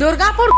দুর্গাপুর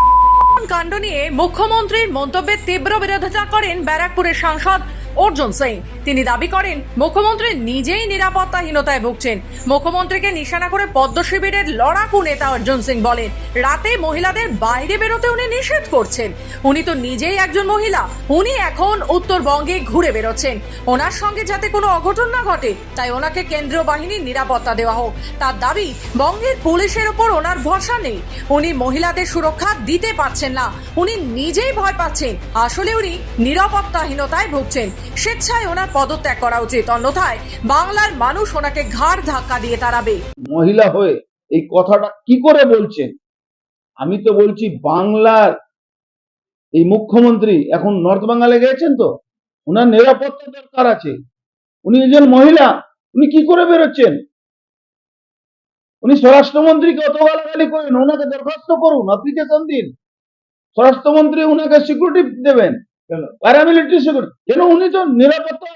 কাণ্ড নিয়ে মুখ্যমন্ত্রীর মন্তব্যের তীব্র বিরোধিতা করেন ব্যারাকপুরের সাংসদ অর্জুন সিং। তিনি দাবি করেন, মুখ্যমন্ত্রী নিজেই নিরাপত্তাহীনতায় ভুগছেন। মুখ্যমন্ত্রীকে নিশানা করে পদ্ম শিবিরের লড়াকু নেতা অর্জুন সিং বলেন, রাতে মহিলাদের বাইরে বেরোতে উনি নিষেধ করছেন। উনি তো নিজেই একজন মহিলা, উনি এখন উত্তরবঙ্গে ঘুরে বেরোচ্ছেন। ওনার সঙ্গে যাতে কোনো অঘটন না ঘটে, তাই ওনাকে কেন্দ্রীয় বাহিনীর নিরাপত্তা দেওয়া হোক। তার দাবি, বঙ্গের পুলিশের ওপর ওনার ভরসা নেই। উনি মহিলাদের সুরক্ষা দিতে পারছেন না। উনি নিজেই ভয় পাচ্ছেন। আসলে উনি নিরাপত্তাহীনতায় ভুগছেন। স্বেচ্ছায় ওনার পদত্যাগ করা উচিত। অন্যথায় বাংলার মানুষ ওনাকে ঘাড় ধাক্কা দিয়ে তাড়াবে। মহিলা হয়ে এই কথাটা কি করে বলছেন? আমি তো বলছি বাংলার এই মুখ্যমন্ত্রী এখন নর্থ বেঙ্গলে গেছেন তো? ওনার নিরাপত্তা দরকার আছে। উনি একজন মহিলা উনি কি করে বেরোচ্ছেন? উনি স্বরাষ্ট্রমন্ত্রীকে অত গালাগালি করেন ওনাকে দরখাস্ত করুন অ্যাপ্লিকেশন দিন। স্বরাষ্ট্রমন্ত্রী ওনাকে সিকিউরিটি দেবেন। প্যারামিলিটারি সিকিউরিটি কেন উনি তো নিরাপত্তা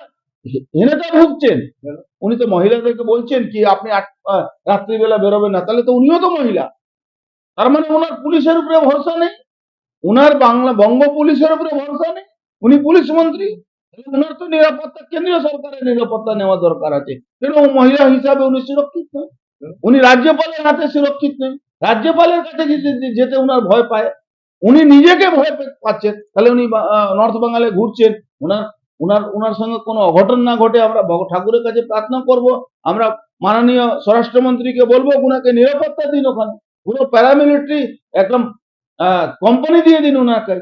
হীনতা ভুগছেন। উনি তো মহিলাদেরকে বলছেন কি, আপনি রাত্রিবেলা বেরোবেন না, তাহলে তো উনিও তো মহিলা। তার মানে ওনার পুলিশের উপরে ভরসা নেই। উনার বাংলা বঙ্গ পুলিশের উপরে ভরসা নেই। উনি পুলিশ মন্ত্রী। উনার তো নিরাপত্তা, কেন্দ্রীয় সরকারের নিরাপত্তা নেওয়া দরকার আছে। কেন মহিলা হিসাবে উনি সুরক্ষিত নয় উনি রাজ্যপালের হাতে সুরক্ষিত নেই রাজ্যপালের কাছে যেতে উনার ভয় পায়। উনি নিজেকে ভয় পাচ্ছেন। তাহলে উনি নর্থ বেঙ্গলে ঘুরছেন। উনার উনার ওনার সঙ্গে কোনো অঘটন না ঘটে আমরা ঠাকুরের কাছে প্রার্থনা করব, আমরা মাননীয় স্বরাষ্ট্রমন্ত্রীকে বলব ওনাকে নিরাপত্তা দিন ওখানে। পুরো প্যারামিলিটারি একদম কোম্পানি দিয়ে দিন ওনাকে